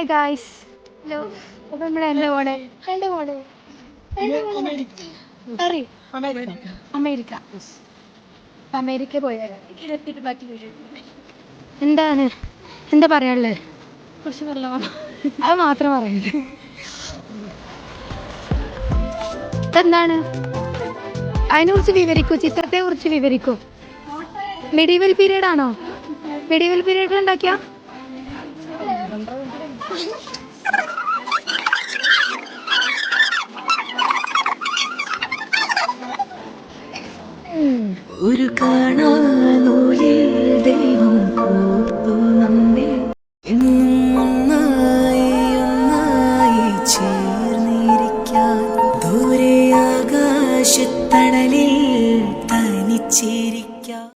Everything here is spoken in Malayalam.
ഗായ്സ് ഹലോ അപ്പൊ നമ്മളെ എന്താ പോണേ? എന്റെ പോണേ? അറിയോ അമേരിക്ക. അമേരിക്ക. പോയാലോ എന്താണ്? എന്താ പറയാനുള്ളത് കുറച്ച് വെള്ളം അത് മാത്രം പറയുന്നത്. എന്താണ് അതിനെക്കുറിച്ച് വിവരിക്കൂ ചിത്രത്തെ കുറിച്ച് വിവരിക്കൂ. മെഡീവൽ പീരീഡ് ആണോ? മെഡീവൽ പീരീഡിൽ ഉണ്ടാക്കിയ? ഒരു കാണാനൂലിൽ ദൈവം കോർത്തു നമ്മെ. എന്നും ഒന്നായി ഒന്നായി ചേർന്നിരിക്കാൻ. ദൂരെ ആകാശത്തണലിൽ തനിച്ചിരിക്കാൻ